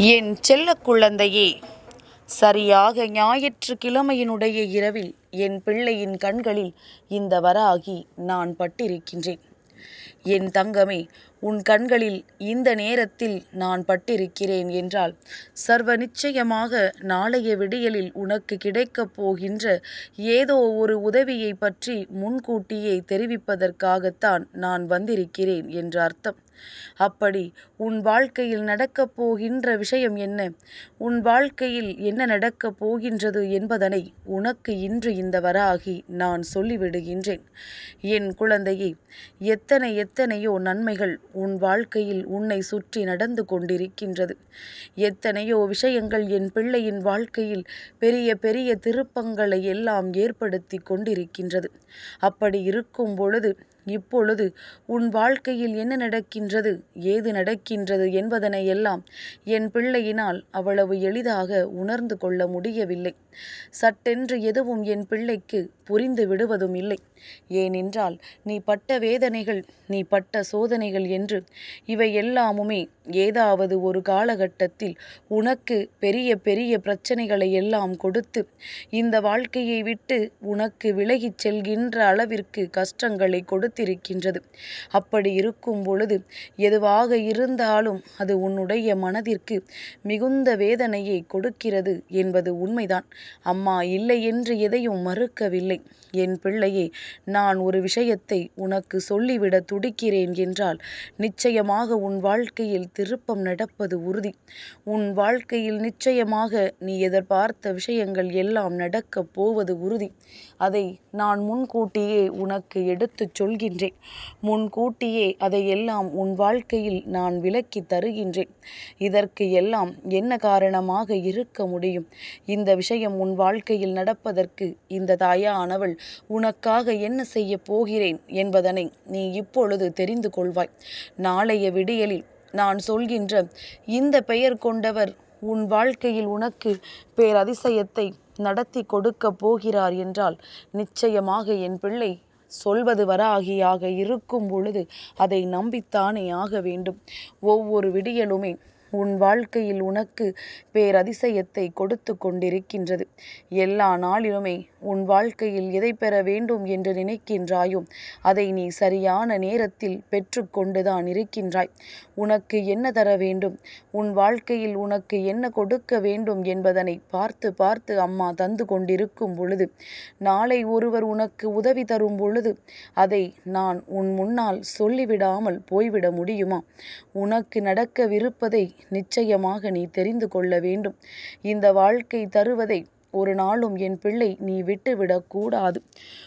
என் செல்ல குழந்தையே சரியாக ஞாயிற்றுக்கிழமையினுடைய இரவில் என் பிள்ளையின் கண்களில் இந்த வராகி நான் பட்டிருக்கின்றேன். என் தங்கமே உன் கண்களில் இந்த நேரத்தில் நான் பட்டிருக்கிறேன் என்றால் சர்வ நிச்சயமாக நாளைய விடியலில் உனக்கு கிடைக்கப் போகின்ற ஏதோ ஒரு உதவியை பற்றி முன்கூட்டியே தெரிவிப்பதற்காகத்தான் நான் வந்திருக்கிறேன் என்று அர்த்தம். அப்படி உன் வாழ்க்கையில் நடக்கப் போகின்ற விஷயம் என்ன? உன் வாழ்க்கையில் என்ன நடக்கப் போகின்றது என்பதனை உனக்கு இன்று இந்த வராகி நான் சொல்லிவிடுகின்றேன். என் குழந்தையே எத்தனை எத்தனையோ நன்மைகள் உன் வாழ்க்கையில் உன்னை சுற்றி நடந்து கொண்டிருக்கின்றது. எத்தனையோ விஷயங்கள் என் பிள்ளையின் வாழ்க்கையில் பெரிய பெரிய திருப்பங்களை எல்லாம் ஏற்படுத்தி கொண்டிருக்கின்றது. அப்படி இருக்கும் பொழுது இப்பொழுது உன் வாழ்க்கையில் என்ன நடக்கின்றது ஏது நடக்கின்றது என்பதனை எல்லாம் என் பிள்ளையினால் அவ்வளவு எளிதாக உணர்ந்து கொள்ள முடியவில்லை. சட்டென்று எதுவும் என் பிள்ளைக்கு புரிந்து விடுவதும் இல்லை. ஏனென்றால் நீ பட்ட வேதனைகள் நீ பட்ட சோதனைகள் என்று இவை எல்லாமுமே ஏதாவது ஒரு காலகட்டத்தில் உனக்கு பெரிய பெரிய பிரச்சனைகளை எல்லாம் கொடுத்து இந்த வாழ்க்கையை விட்டு உனக்கு விலகிச் செல்கின்ற அளவிற்கு கஷ்டங்களை கொடுத்திருக்கின்றது. அப்படி இருக்கும் பொழுது எதுவாக இருந்தாலும் அது உன்னுடைய மனதிற்கு மிகுந்த வேதனையை கொடுக்கிறது என்பது உண்மைதான். அம்மா இல்லை என்று எதையும் மறுக்கவில்லை. என் பிள்ளையே நான் ஒரு விஷயத்தை உனக்கு சொல்லிவிட துடிக்கிறேன் என்றால் நிச்சயமாக உன் வாழ்க்கையில் திருப்பம் நடப்பது உறுதி. உன் வாழ்க்கையில் நிச்சயமாக நீ எதிர்பார்த்த விஷயங்கள் எல்லாம் நடக்கப் போவது உறுதி. அதை நான் முன்கூட்டியே உனக்கு எடுத்துச் சொல்கின்றேன். முன்கூட்டியே அதையெல்லாம் உன் வாழ்க்கையில் நான் விளக்கி தருகின்றேன். இதற்கு எல்லாம் என்ன காரணமாக இருக்க முடியும்? இந்த விஷயம் உன் வாழ்க்கையில் நடப்பதற்கு இந்த தாயானவள் உனக்காக என்ன செய்ய போகிறேன் என்பதனை நீ இப்பொழுது தெரிந்து கொள்வாய். நாளைய விடியலில் நான் சொல்கின்ற இந்த பெயர் கொண்டவர் உன் வாழ்க்கையில் உனக்கு பேரதிசயத்தை நடத்தி கொடுக்க போகிறார் என்றால் நிச்சயமாக என் பிள்ளை சொல்வது வராகியாக இருக்கும் பொழுது அதை நம்பித்தானே ஆக வேண்டும். ஒவ்வொரு விடியலுமே உன் வாழ்க்கையில் உனக்கு பேரதிசயத்தை கொடுத்து கொண்டிருக்கின்றது. எல்லா நாளிலுமே உன் வாழ்க்கையில் எதை பெற வேண்டும் என்று நினைக்கின்றாயோ அதை நீ சரியான நேரத்தில் பெற்றுக்கொண்டுதான் இருக்கின்றாய். உனக்கு என்ன தர வேண்டும்? உன் வாழ்க்கையில் உனக்கு என்ன கொடுக்க வேண்டும் என்பதனை பார்த்து பார்த்து அம்மா தந்து கொண்டிருக்கும் பொழுது நாளை ஒருவர் உனக்கு உதவி தரும் பொழுது அதை நான் உன் முன்னால் சொல்லிவிடாமல் போய்விட முடியுமா? உனக்கு நடக்கவிருப்பதை நிச்சயமாக நீ தெரிந்து கொள்ள வேண்டும். இந்த வாழ்க்கை தருவதை ஒரு நாளும் என் பிள்ளை நீ விட்டுவிடக்கூடாது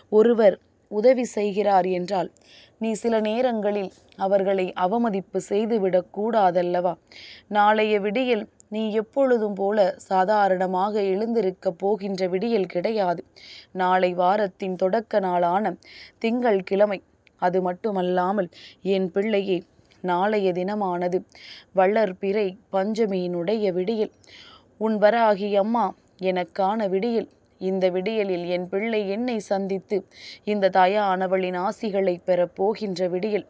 ஒருவர் உதவி செய்கிறார் என்றால் நீ சில நேரங்களில் அவர்களை அவமதிப்பு செய்துவிடக்கூடாதல்லவா நாளைய விடியல் நீ எப்பொழுதும் போல சாதாரணமாக எழுந்திருக்கப் போகின்ற விடியல் கிடையாது. நாளை வாரத்தின் தொடக்க நாளான திங்கள் கிழமை. அது மட்டுமல்லாமல் என் பிள்ளையே நாளைய தினமானது. வள்ளற்பிறை பஞ்சமியினுடைய விடியல். உன் வராகி அம்மா எனக்கான விடியல். இந்த விடியலில் என் பிள்ளை என்னை சந்தித்து இந்த தாயானவளின் ஆசிகளை பெறப் போகின்ற விடியல்.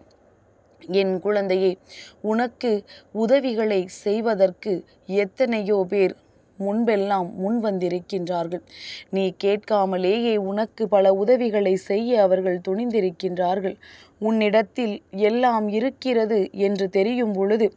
என் குழந்தையே உனக்கு உதவிகளை செய்வதற்கு எத்தனையோ பேர் முன்பெல்லாம் முன் வந்திருக்கின்றார்கள் நீ கேட்காமலேயே உனக்கு பல உதவிகளை செய்ய அவர்கள் துணிந்திருக்கின்றார்கள். உன்னிடத்தில் எல்லாம் இருக்கிறது என்று தெரியும் பொழுது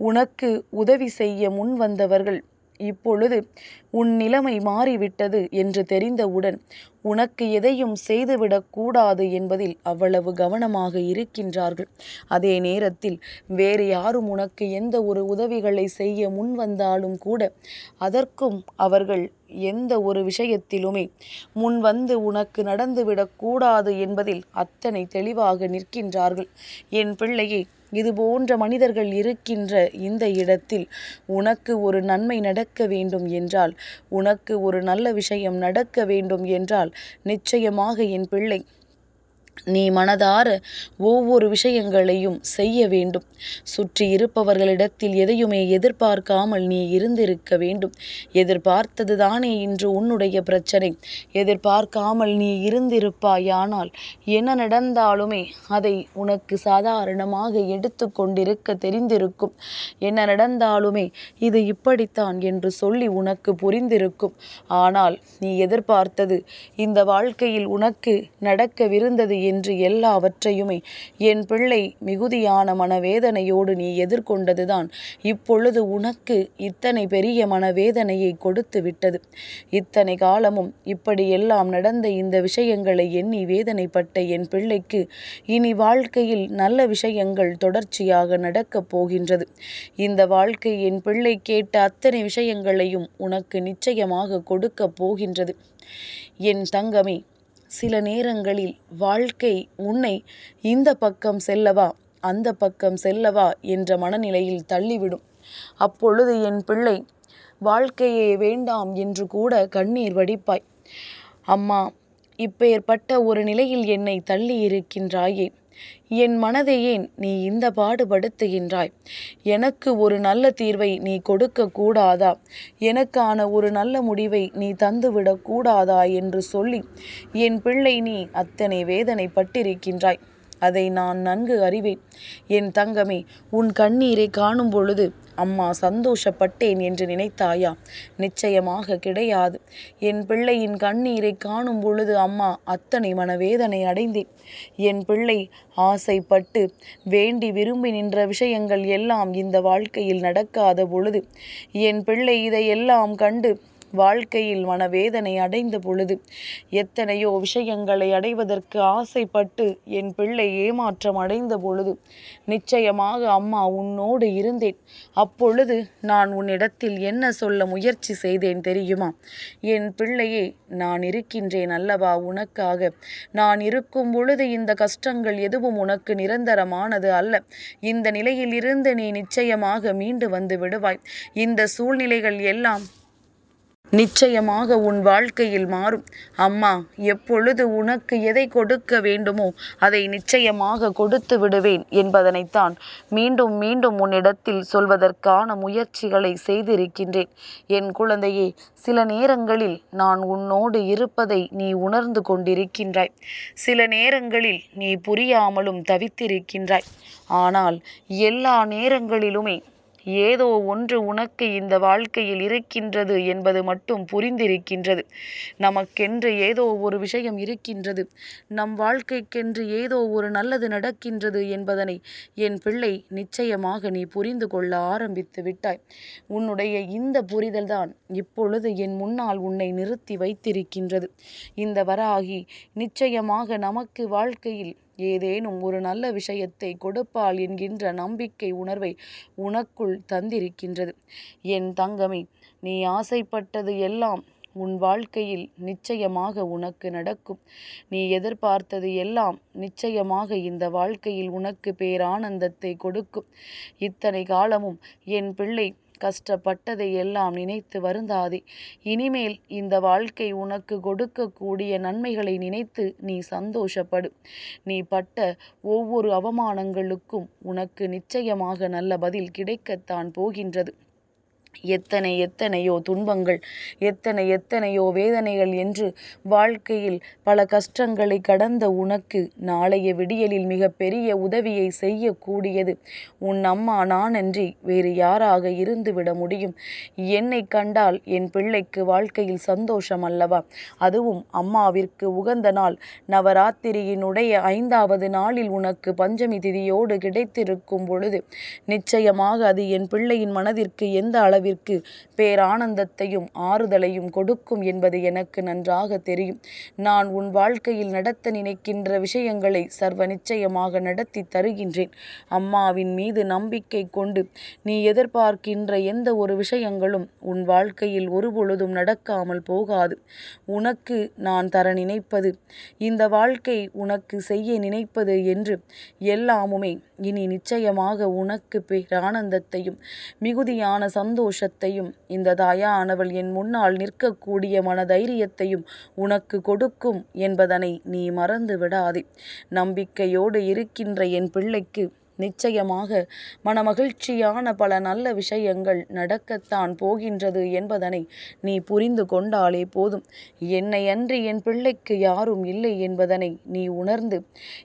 உனக்கு உதவி செய்ய முன் வந்தவர்கள் இப்பொழுது உன் நிலைமை மாறிவிட்டது என்று தெரிந்தவுடன் உனக்கு எதையும் செய்துவிடக்கூடாது என்பதில் அவ்வளவு கவனமாக இருக்கின்றார்கள். அதே நேரத்தில் வேறு யாரும் உனக்கு எந்த ஒரு உதவிகளை செய்ய முன் வந்தாலும் கூட அதற்கும் அவர்கள் எந்த ஒரு விஷயத்திலுமே முன் வந்து உனக்கு நடந்துவிடக்கூடாது என்பதில் அத்தனை தெளிவாக நிற்கின்றார்கள். என் பிள்ளையை இது போன்ற மனிதர்கள் இருக்கின்ற இந்த இடத்தில் உனக்கு ஒரு நன்மை நடக்க வேண்டும் என்றால் உனக்கு ஒரு நல்ல விஷயம் நடக்க வேண்டும் என்றால் நிச்சயமாக என் பிள்ளை நீ மனதார ஒவ்வொரு விஷயங்களையும் செய்ய வேண்டும். சுற்றி இருப்பவர்களிடத்தில் எதையுமே எதிர்பார்க்காமல் நீ இருந்திருக்க வேண்டும். எதிர்பார்த்தது தானே இன்று உன்னுடைய பிரச்சனை. எதிர்பார்க்காமல் நீ இருந்திருப்பாயானால் என்ன நடந்தாலுமே அதை உனக்கு சாதாரணமாக எடுத்து கொண்டிருக்க தெரிந்திருக்கும். என்ன நடந்தாலுமே இது இப்படித்தான் என்று சொல்லி உனக்கு புரிந்திருக்கும். ஆனால் நீ எதிர்பார்த்தது இந்த வாழ்க்கையில் உனக்கு நடக்கவிருந்தது என்று எல்லாவற்றையுமே. என் பிள்ளை மிகுதியான மனவேதனையோடு நீ எதிர்கொண்டதுதான். இப்பொழுது உனக்கு இத்தனை பெரிய மனவேதனையை கொடுத்து விட்டது. இத்தனை காலமும் இப்படியெல்லாம் நடந்த இந்த விஷயங்களை எண்ணி வேதனைப்பட்ட என் பிள்ளைக்கு இனி வாழ்க்கையில் நல்ல விஷயங்கள் தொடர்ச்சியாக நடக்கப் போகின்றது. இந்த வாழ்க்கை என் பிள்ளை கேட்ட அத்தனை விஷயங்களையும் உனக்கு நிச்சயமாக கொடுக்கப் போகின்றது. என் தங்கமே சில நேரங்களில் வாழ்க்கை உன்னை இந்த பக்கம் செல்லவா அந்த பக்கம் செல்லவா என்ற மனநிலையில் தள்ளிவிடும். அப்பொழுது என் பிள்ளை வாழ்க்கையே வேண்டாம் என்று கூட கண்ணீர் வடிப்பாய். அம்மா இப்பேற்பட்ட ஒரு நிலையில் என்னை தள்ளி இருக்கின்றாயே என் மனதை ஏன் நீ இந்த பாடுபடுத்துகின்றாய்? எனக்கு ஒரு நல்ல தீர்வை நீ கொடுக்க கூடாதா? எனக்கான ஒரு நல்ல முடிவை நீ தந்துவிடக் கூடாதா? என்று சொல்லி என் பிள்ளை நீ அத்தனை வேதனைப்பட்டிருக்கின்றாய். அதை நான் நன்கு அறிவேன். என் தங்கமே உன் கண்ணீரை காணும் பொழுது அம்மா சந்தோஷப்பட்டேன் என்று நினைத்தாயா? நிச்சயமாக கிடையாது. என் பிள்ளையின் கண்ணீரை காணும் பொழுது அம்மா அத்தனை மனவேதனை அடைந்தேன். என் பிள்ளை ஆசைப்பட்டு வேண்டி விரும்பி நின்ற விஷயங்கள் எல்லாம் இந்த வாழ்க்கையில் நடக்காத பொழுது என் பிள்ளை இதையெல்லாம் கண்டு வாழ்க்கையில் மனவேதனை அடைந்த பொழுது எத்தனையோ விஷயங்களை அடைவதற்கு ஆசைப்பட்டு என் பிள்ளை ஏமாற்றம் அடைந்த பொழுது நிச்சயமாக அம்மா உன்னோடு இருந்தேன். அப்பொழுது நான் உன்னிடத்தில் என்ன சொல்ல முயற்சி செய்தேன் தெரியுமா? என் பிள்ளையே நான் இருக்கின்றேன் அல்லவா உனக்காக? நான் இருக்கும் பொழுது இந்த கஷ்டங்கள் எதுவும் உனக்கு நிரந்தரமானது அல்ல. இந்த நிலையில் இருந்து நீ நிச்சயமாக மீண்டு வந்து விடுவாய். இந்த சூழ்நிலைகள் எல்லாம் நிச்சயமாக உன் வாழ்க்கையில் மாறும். அம்மா எப்பொழுது உனக்கு எதை கொடுக்க வேண்டுமோ அதை நிச்சயமாக கொடுத்து விடுவேன் என்பதனைத்தான் மீண்டும் மீண்டும் உன்னிடத்தில் சொல்வதற்கான முயற்சிகளை செய்திருக்கின்றேன். என் குழந்தையே சில நேரங்களில் நான் உன்னோடு இருப்பதை நீ உணர்ந்து கொண்டிருக்கின்றாய். சில நேரங்களில் நீ புரியாமலும் தவித்திருக்கின்றாய். ஆனால் எல்லா நேரங்களிலுமே ஏதோ ஒன்று உனக்கு இந்த வாழ்க்கையில் இருக்கின்றது என்பது மட்டும் புரிந்திருக்கின்றது. நமக்கென்று ஏதோ ஒரு விஷயம் இருக்கின்றது. நம் வாழ்க்கைக்கென்று ஏதோ ஒரு நல்லது நடக்கின்றது என்பதனை என் பிள்ளை நிச்சயமாக நீ புரிந்து கொள்ள ஆரம்பித்து விட்டாய். உன்னுடைய இந்த புரிதல்தான் இப்பொழுது என் முன்னால் உன்னை நிறுத்தி வைத்திருக்கின்றது. இந்த வராகி நிச்சயமாக நமக்கு வாழ்க்கையில் ஏதேனும் ஒரு நல்ல விஷயத்தை கொடுப்பாள் என்கின்ற நம்பிக்கை உணர்வை உனக்குள் தந்திருக்கின்றது. என் தங்கமே நீ ஆசைப்பட்டது எல்லாம் உன் வாழ்க்கையில் நிச்சயமாக உனக்கு நடக்கும். நீ எதிர்பார்த்தது எல்லாம் நிச்சயமாக இந்த வாழ்க்கையில் உனக்கு பேரானந்தத்தை கொடுக்கும். இத்தனை காலமும் என் பிள்ளை கஷ்டப்பட்டதை எல்லாம் நினைத்து வருந்தாதே. இனிமேல் இந்த வாழ்க்கை உனக்கு கொடுக்கக்கூடிய நன்மைகளை நினைத்து நீ சந்தோஷப்படு. நீ பட்ட ஒவ்வொரு அவமானங்களுக்கும் உனக்கு நிச்சயமாக நல்ல பதில் கிடைக்கத்தான் போகின்றது. எத்தனை எத்தனையோ துன்பங்கள் எத்தனை எத்தனையோ வேதனைகள் என்று வாழ்க்கையில் பல கஷ்டங்களை கடந்த உனக்கு நாளைய விடியலில் மிக பெரிய உதவியை செய்யக்கூடியது. உன் அம்மா நானன்றி வேறு யாராக இருந்துவிட முடியும்? என்னை கண்டால் என் பிள்ளைக்கு வாழ்க்கையில் சந்தோஷம் அல்லவா? அதுவும் அம்மாவிற்கு உகந்த நாள். நவராத்திரியினுடைய ஐந்தாவது நாளில் உனக்கு பஞ்சமி திதியோடு கிடைத்திருக்கும் பொழுது நிச்சயமாக அது என் பிள்ளையின் மனதிற்கு எந்த அளவில் அளவிற்கு பேரானந்தத்தையும் ஆறுதலையும் கொடுக்கும் என்பது எனக்கு நன்றாக தெரியும். நான் உன் வாழ்க்கையில் நடத்த நினைக்கின்ற விஷயங்களை சர்வ நிச்சயமாக நடத்தி தருகின்றேன். அம்மாவின் மீது நம்பிக்கை கொண்டு நீ எதிர்பார்க்கின்ற எந்த ஒரு விஷயங்களும் உன் வாழ்க்கையில் ஒருபொழுதும் நடக்காமல் போகாது. உனக்கு நான் தர நினைப்பது இந்த வாழ்க்கை உனக்கு செய்ய நினைப்பது என்று எல்லாமுமே இனி நிச்சயமாக உனக்கு பேரானந்தத்தையும் மிகுதியான சந்தோஷம் சந்தோஷத்தையும் இந்த தாயானவள் என் முன்னால் நிற்கக்கூடிய மனதைரியத்தையும் உனக்கு கொடுக்கும் என்பதனை நீ மறந்து விடாதே நம்பிக்கையோடு இருக்கின்ற என் பிள்ளைக்கு நிச்சயமாக மனமகிழ்ச்சியான பல நல்ல விஷயங்கள் நடக்கத்தான் போகின்றது என்பதனை நீ புரிந்து கொண்டாலே போதும். என்னை அன்றி என் பிள்ளைக்கு யாரும் இல்லை என்பதனை நீ உணர்ந்து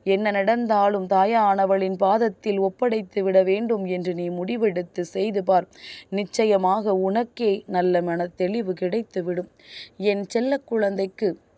என்ன நடந்தாலும் தாயானவளின் பாதத்தில் ஒப்படைத்து விட வேண்டும் என்று நீ முடிவெடுத்து செய்து பார். நிச்சயமாக உனக்கே நல்ல மன தெளிவு கிடைத்துவிடும். என் செல்ல குழந்தைக்கு